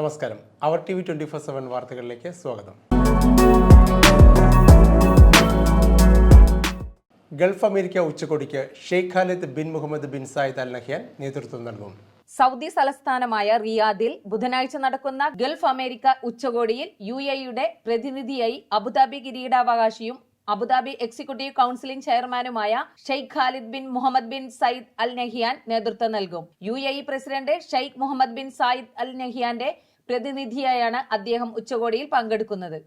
നമസ്കാരം. അവർ T V twenty four seven വാർത്തകളിലേക്ക് സ്വാഗതം. ഗൾഫ് അമേരിക്ക ഉച്ചകോടിക്ക് Sheikh Khalid bin Mohammed bin Zayed Al Nahyan നേതൃത്വം നൽകും. സൗദി തലസ്ഥാനമായ റിയാദിൽ ബുധനാഴ്ച നടക്കുന്ന ഗൾഫ് അമേരിക്ക ഉച്ചകോടിയിൽ യു എയുടെ പ്രതിനിധിയായി അബുദാബി കിരീടാവകാശിയും അബുദാബി എക്സിക്യൂട്ടീവ് കൗൺസിലിംഗ് ചെയർമാനുമായ Sheikh Khalid bin Mohammed bin Sayyid Al Nahyan നേതൃത്വം നൽകും. U president Sheikh Mohammed bin Zayed Al നഹിയാന്റെ പ്രതിനിധിയായാണ് അദ്ദേഹം ഉച്ചകോടിയിൽ പങ്കെടുക്കുന്നത്.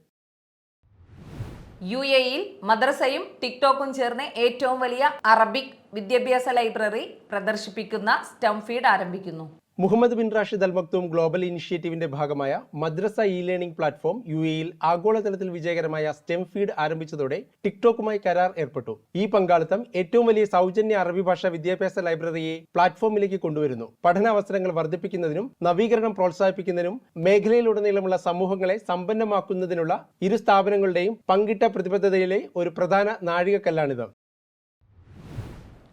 യു എയിൽ മദ്രസയും ടിക്ടോക്കും ചേർന്ന് ഏറ്റവും വലിയ അറബിക് വിദ്യാഭ്യാസ ലൈബ്രറി പ്രദർശിപ്പിക്കുന്ന സ്റ്റംഫീഡ് ആരംഭിക്കുന്നു. Mohammed bin Rashid Al Maktoum global ഇനിഷ്യേറ്റീവിന്റെ ഭാഗമായ മദ്രസ ഇ ലേണിംഗ് പ്ലാറ്റ്ഫോം യു എയിൽ ആഗോളതലത്തിൽ വിജയകരമായ സ്റ്റെം ഫീഡ് ആരംഭിച്ചതോടെ ടിക്ടോക്കുമായി കരാർ ഏർപ്പെട്ടു. ഈ പങ്കാളിത്തം ഏറ്റവും വലിയ സൗജന്യ അറബി ഭാഷാ വിദ്യാഭ്യാസ ലൈബ്രറിയെ പ്ലാറ്റ്ഫോമിലേക്ക് കൊണ്ടുവരുന്നു. പഠനാവസരങ്ങൾ വർദ്ധിപ്പിക്കുന്നതിനും നവീകരണം പ്രോത്സാഹിപ്പിക്കുന്നതിനും മേഖലയിലുടനീളമുള്ള സമൂഹങ്ങളെ സമ്പന്നമാക്കുന്നതിനുള്ള ഇരു സ്ഥാപനങ്ങളുടെയും പങ്കിട്ട പ്രതിബദ്ധതയിലെ ഒരു പ്രധാന നാഴികക്കല്ലാണിത്.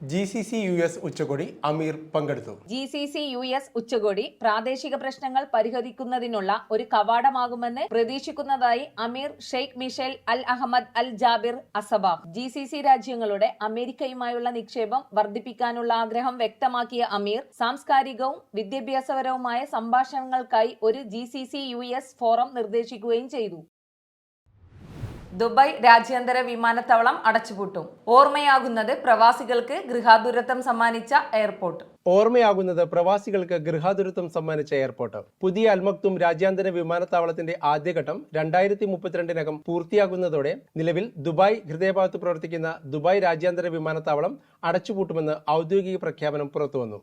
G C C U S ഉച്ചകോടി അമീർ പങ്കെടുത്തു. G C C U S ഉച്ചകോടി പ്രാദേശിക പ്രശ്നങ്ങൾ പരിഹരിക്കുന്നതിനുള്ള ഒരു കവാടമാകുമെന്ന് പ്രതീക്ഷിക്കുന്നതായി അമീർ Sheikh Mishal Al Ahmad Al Jaber അസബാബ് G C C രാജ്യങ്ങളുടെ അമേരിക്കയുമായുള്ള നിക്ഷേപം വർദ്ധിപ്പിക്കാനുള്ള ആഗ്രഹം വ്യക്തമാക്കിയ അമീർ സാംസ്കാരികവും വിദ്യാഭ്യാസപരവുമായ സംഭാഷണങ്ങൾക്കായി ഒരു G C C U S forum നിർദ്ദേശിക്കുകയും ചെയ്തു. ദുബായ് രാജ്യാന്തര വിമാനത്താവളം അടച്ചുപൂട്ടും. ഓർമ്മയാകുന്നത് പ്രവാസികൾക്ക് ഗൃഹാതുരത്വം സമ്മാനിച്ച എയർപോർട്ട്. ഓർമ്മയാകുന്നത് പ്രവാസികൾക്ക് ഗൃഹാതുരത്വം സമ്മാനിച്ച എയർപോർട്ട്. പുതിയ അൽമക്തും രാജ്യാന്തര വിമാനത്താവളത്തിന്റെ ആദ്യഘട്ടം രണ്ടായിരത്തി മുപ്പത്തിരണ്ടിനകം പൂർത്തിയാകുന്നതോടെ നിലവിൽ ദുബായ് ഹൃദയഭാഗത്ത് പ്രവർത്തിക്കുന്ന ദുബായ് രാജ്യാന്തര വിമാനത്താവളം അടച്ചുപൂട്ടുമെന്ന് ഔദ്യോഗിക പ്രഖ്യാപനം പുറത്തുവന്നു.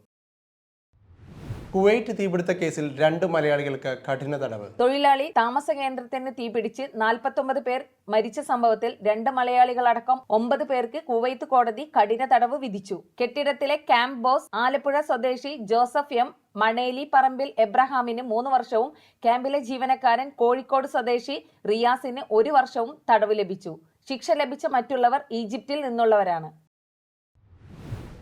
കുവൈറ്റ് തീപിടുത്ത കേസിൽ രണ്ട് മലയാളികൾക്ക് കഠിന തടവ്. തൊഴിലാളി താമസ കേന്ദ്രത്തിന് തീപിടിച്ച് നാൽപ്പത്തൊമ്പത് പേർ മരിച്ച സംഭവത്തിൽ രണ്ട് മലയാളികളടക്കം ഒമ്പത് പേർക്ക് കുവൈത്ത് കോടതി കഠിന തടവ് വിധിച്ചു. കെട്ടിടത്തിലെ ക്യാമ്പ് ബോസ് ആലപ്പുഴ സ്വദേശി ജോസഫ് എം മണേലി പറമ്പിൽ എബ്രഹാമിന് മൂന്ന് വർഷവും ക്യാമ്പിലെ ജീവനക്കാരൻ കോഴിക്കോട് സ്വദേശി റിയാസിന് ഒരു വർഷവും തടവ് ലഭിച്ചു. ശിക്ഷ ലഭിച്ച മറ്റുള്ളവർ ഈജിപ്തിൽ നിന്നുള്ളവരാണ്.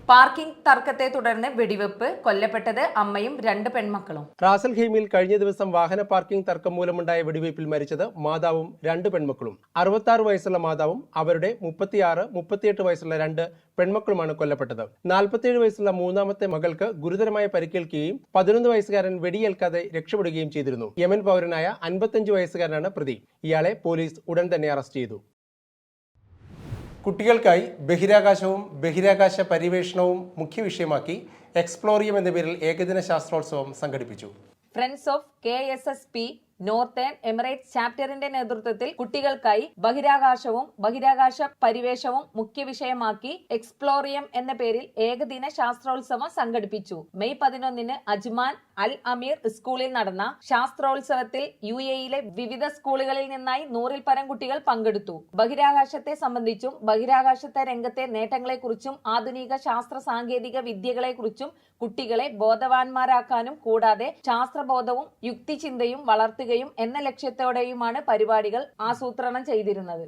പാർക്കിംഗ് തർക്കത്തെ തുടർന്ന് വെടിവെപ്പ് കൊല്ലപ്പെട്ടത് അമ്മയും രണ്ട് പെൺമക്കളും. റാസൽ ഹീമിൽ കഴിഞ്ഞ ദിവസം വാഹന പാർക്കിംഗ് തർക്കം മൂലമുണ്ടായ വെടിവെയ്പ്പിൽ മരിച്ചത് മാതാവും രണ്ട് പെൺമക്കളും. അറുപത്തി വയസ്സുള്ള മാതാവും അവരുടെ മുപ്പത്തിയാറ് മുപ്പത്തിയെട്ട് വയസ്സുള്ള രണ്ട് പെൺമക്കളുമാണ് കൊല്ലപ്പെട്ടത്. നാൽപ്പത്തിയേഴ് വയസ്സുള്ള മൂന്നാമത്തെ മകൾക്ക് ഗുരുതരമായ പരിക്കേൽക്കുകയും പതിനൊന്ന് വയസ്സുകാരൻ വെടിയേൽക്കാതെ രക്ഷപ്പെടുകയും ചെയ്തിരുന്നു. യമൻ പൗരനായ അൻപത്തഞ്ച് വയസ്സുകാരനാണ് പ്രതി. ഇയാളെ പോലീസ് ഉടൻ തന്നെ അറസ്റ്റ് ചെയ്തു. കുട്ടികൾക്കായി ബഹിരാകാശവും ബഹിരാകാശ പര്യവേഷണവും മുഖ്യ വിഷയമാക്കി എക്സ്പ്ലോറിയം എന്ന പേരിൽ ഏകദിന ശാസ്ത്രോത്സവം സംഘടിപ്പിച്ചു. Friends of K S S P northern Emirates ചാപ്റ്ററിന്റെ നേതൃത്വത്തിൽ കുട്ടികൾക്കായി ബഹിരാകാശവും ബഹിരാകാശ പരിവേഷവും മുഖ്യ വിഷയമാക്കി എക്സ്പ്ലോറിയം എന്ന പേരിൽ ഏകദിന ശാസ്ത്രോത്സവം സംഘടിപ്പിച്ചു. മെയ് പതിനൊന്നിന് അജ്മാൻ അൽ അമീർ സ്കൂളിൽ നടന്ന ശാസ്ത്രോത്സവത്തിൽ യു എയിലെ വിവിധ സ്കൂളുകളിൽ നിന്നായി നൂറിൽ പരം കുട്ടികൾ പങ്കെടുത്തു. ബഹിരാകാശത്തെ സംബന്ധിച്ചും ബഹിരാകാശത്തെ രംഗത്തെ നേട്ടങ്ങളെക്കുറിച്ചും ആധുനിക ശാസ്ത്ര സാങ്കേതിക വിദ്യകളെക്കുറിച്ചും കുട്ടികളെ ബോധവാന്മാരാക്കാനും കൂടാതെ ശാസ്ത്രബോധവും യുക്തിചിന്തയും വളർത്തുകയും എന്ന ലക്ഷ്യത്തോടെയുമാണ് പരിപാടികൾ ആസൂത്രണം ചെയ്തിരുന്നത്.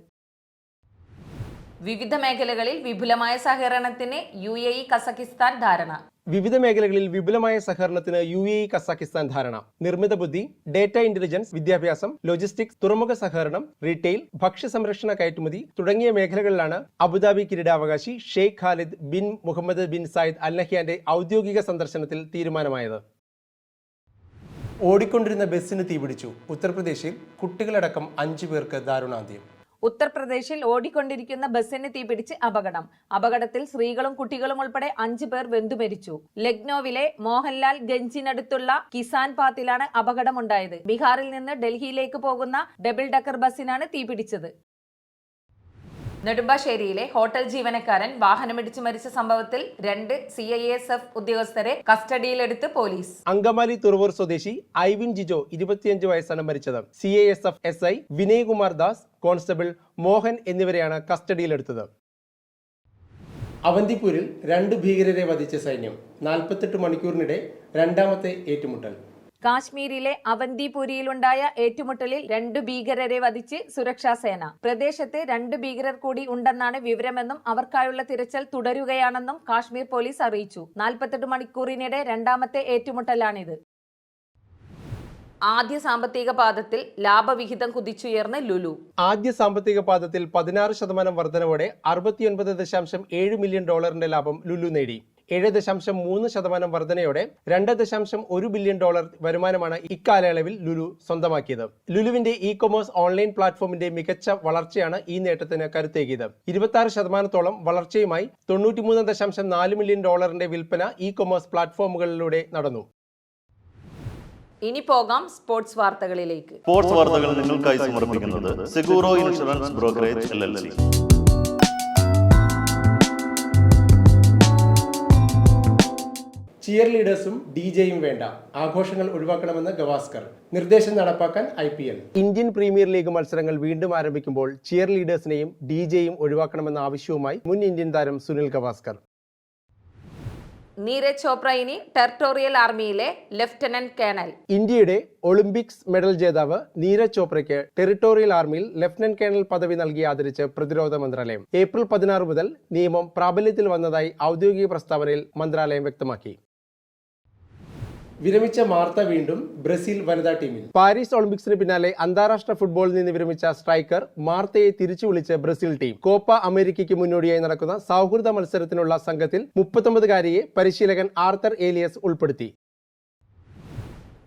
വിവിധ മേഖലകളിൽ വിപുലമായ സഹകരണത്തിന് യു എ ഇ കസക്കിസ്ഥാൻ ധാരണ. വിവിധ മേഖലകളിൽ വിപുലമായ സഹകരണത്തിന് യു എ ഇ കസാക്കിസ്ഥാൻ ധാരണ. നിർമ്മിത ബുദ്ധി ഡേറ്റ ഇന്റലിജൻസ് വിദ്യാഭ്യാസം ലോജിസ്റ്റിക്സ് തുറമുഖ സഹകരണം റീറ്റെയിൽ ഭക്ഷ്യസംരക്ഷണ കയറ്റുമതി തുടങ്ങിയ മേഖലകളിലാണ് അബുദാബി കിരീടാവകാശി Sheikh Khalid bin Mohammed bin Zayed Al നഹ്യാന്റെ ഔദ്യോഗിക സന്ദർശനത്തിൽ തീരുമാനമായത്. ഓടിക്കൊണ്ടിരുന്ന ബസ്സിന് തീപിടിച്ചു ഉത്തർപ്രദേശിൽ കുട്ടികളടക്കം അഞ്ചു പേർക്ക് ദാരുണാന്ത്യം. ഉത്തർപ്രദേശിൽ ഓടിക്കൊണ്ടിരിക്കുന്ന ബസ്സിന് തീപിടിച്ച് അപകടം. അപകടത്തിൽ സ്ത്രീകളും കുട്ടികളും ഉൾപ്പെടെ അഞ്ചു പേർ വെന്തുമരിച്ചു ലക്നോവിലെ മോഹൻലാൽ ഗഞ്ചിനടുത്തുള്ള കിസാൻ പാത്തിലാണ് അപകടമുണ്ടായത്. ബീഹാറിൽ നിന്ന് ഡൽഹിയിലേക്ക് പോകുന്ന ഡബിൾ ഡക്കർ ബസ്സിനാണ് തീപിടിച്ചത് നെടുമ്പാശ്ശേരിയിലെ ഹോട്ടൽ ജീവനക്കാരൻ വാഹനമിടിച്ച് മരിച്ച സംഭവത്തിൽ രണ്ട് സി ഐ എസ് എഫ് ഉദ്യോഗസ്ഥരെ കസ്റ്റഡിയിലെടുത്ത് പോലീസ്. അങ്കമാലി തുറവൂർ സ്വദേശി ഐവിൻ ജിജോ ഇരുപത്തിയഞ്ച് വയസ്സാണ് മരിച്ചത്. C I S F S I Vinaykumar Das constable Mohan എന്നിവരെയാണ് കസ്റ്റഡിയിലെടുത്തത്. അവന്തിപ്പൂരിൽ രണ്ട് ഭീകരരെ വധിച്ച സൈന്യം നാൽപ്പത്തെട്ട് മണിക്കൂറിനിടെ രണ്ടാമത്തെ ഏറ്റുമുട്ടൽ. കാശ്മീരിലെ അവന്തിപുരിയിലുണ്ടായ ഏറ്റുമുട്ടലിൽ രണ്ട് ഭീകരരെ വധിച്ച് സുരക്ഷാസേന പ്രദേശത്ത് രണ്ട് ഭീകരർ കൂടി ഉണ്ടെന്നാണ് വിവരമെന്നും അവർക്കായുള്ള തിരച്ചിൽ തുടരുകയാണെന്നും കാശ്മീർ പോലീസ് അറിയിച്ചു. നാൽപ്പത്തെട്ട് മണിക്കൂറിനിടെ രണ്ടാമത്തെ ഏറ്റുമുട്ടലാണിത്. ആദ്യ സാമ്പത്തിക പാദത്തിൽ ലാഭവിഹിതം കുതിച്ചുയർന്ന് ലുലു. ആദ്യ സാമ്പത്തിക പാദത്തിൽ പതിനാറ് ശതമാനം വർധനവോടെ അറുപത്തിയൊൻപത് ദശാംശം ഏഴ് മില്യൺ ഡോളറിന്റെ ലാഭം ലുലു നേടി. ഏഴ് ദശാംശം മൂന്ന് ശതമാനം വർധനയോടെ രണ്ട് ദശാംശം ഒരു ബില്യൺ ഡോളർ വരുമാനമാണ് ഇക്കാലയളവിൽ ലുലു സ്വന്തമാക്കിയത്. ലുലുവിന്റെ ഇ കൊമേഴ്സ് ഓൺലൈൻ പ്ലാറ്റ്ഫോമിന്റെ മികച്ച വളർച്ചയാണ് ഈ നേട്ടത്തിന് കരുത്തേകിയത്. ഇരുപത്തി ആറ് ശതമാനത്തോളം വളർച്ചയുമായി തൊണ്ണൂറ്റിമൂന്ന് ദശാംശം നാല് മില്യൺ ഡോളറിന്റെ വിൽപ്പന ഇ കൊമേഴ്സ് പ്ലാറ്റ്ഫോമുകളിലൂടെ നടന്നു. ഇനി പോകാം സ്പോർട്സ് വാർത്തകളിലേക്ക്. സ്പോർട്സ് വാർത്തകൾ നിങ്ങൾക്കായി സമർപ്പിക്കുന്നത് Seguro insurance brokerage L L C. Cheer ലീഡേഴ്സും D ജെയും വേണ്ട. ആഘോഷങ്ങൾ ഒഴിവാക്കണമെന്ന് ഗവാസ്കർ. നിർദ്ദേശം നടപ്പാക്കാൻ I P L. Indian premier league മത്സരങ്ങൾ വീണ്ടും ആരംഭിക്കുമ്പോൾ ചിയർ ലീഡേഴ്സിനെയും ഡി ജെയും ഒഴിവാക്കണമെന്ന ആവശ്യവുമായി മുൻ ഇന്ത്യൻ താരം സുനിൽ ഗവാസ്കർ. നീരജ് ചോപ്ര ഇനി ടെറിട്ടോറിയൽ ആർമിയിലെ ലെഫ്റ്റനന്റ് കേണൽ. ഇന്ത്യയുടെ ഒളിമ്പിക്സ് മെഡൽ ജേതാവ് നീരജ് ചോപ്രയ്ക്ക് ടെറിട്ടോറിയൽ ആർമിയിൽ ലഫ്റ്റനന്റ് കേണൽ പദവി നൽകി ആദരിച്ച് പ്രതിരോധ മന്ത്രാലയം. ഏപ്രിൽ പതിനാറ് മുതൽ നിയമം പ്രാബല്യത്തിൽ വന്നതായി ഔദ്യോഗിക പ്രസ്താവനയിൽ മന്ത്രാലയം വ്യക്തമാക്കി. വിരമിച്ച മാർത്ത വീണ്ടും ബ്രസീൽ വനിതാ ടീമിൽ. പാരീസ് ഒളിമ്പിക്സിന് പിന്നാലെ അന്താരാഷ്ട്ര ഫുട്ബോളിൽ നിന്ന് വിരമിച്ച സ്ട്രൈക്കർ മാർത്തയെ തിരിച്ചു വിളിച്ച് ബ്രസീൽ ടീം. കോപ്പ അമേരിക്കയ്ക്ക് മുന്നോടിയായി നടക്കുന്ന സൗഹൃദ മത്സരത്തിനുള്ള സംഘത്തിൽ മുപ്പത്തൊമ്പതുകാരിയെ പരിശീലകൻ ആർത്തർ ഏലിയസ് ഉൾപ്പെടുത്തി.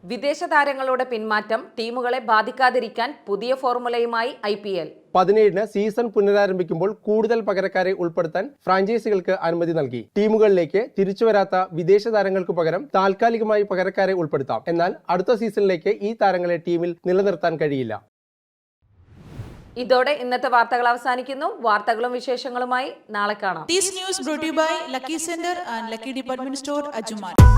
വിദേശ താരങ്ങളുടെ പിന്മാറ്റം ടീമുകളെ ബാധിക്കാതിരിക്കാൻ പുതിയ ഫോർമുലയുമായി ഐ പി എൽ. പതിനേഴിന് സീസൺ പുനരാരംഭിക്കുമ്പോൾ കൂടുതൽ പകരക്കാരെ ഉൾപ്പെടുത്താൻ ഫ്രാഞ്ചൈസികൾക്ക് അനുമതി നൽകി. ടീമുകളിലേക്ക് തിരിച്ചുവരാത്ത വിദേശ താരങ്ങൾക്ക് പകരം താൽക്കാലികമായി പകരക്കാരെ ഉൾപ്പെടുത്താം. എന്നാൽ അടുത്ത സീസണിലേക്ക് ഈ താരങ്ങളെ ടീമിൽ നിലനിർത്താൻ കഴിയില്ല. ഇതോടെ ഇന്നത്തെ വാർത്തകൾ അവസാനിക്കുന്നു. വാർത്തകളും വിശേഷങ്ങളുമായി നാളെ കാണാം. This news brought to you by Lucky Sender and Lucky Department Store, Ajuman.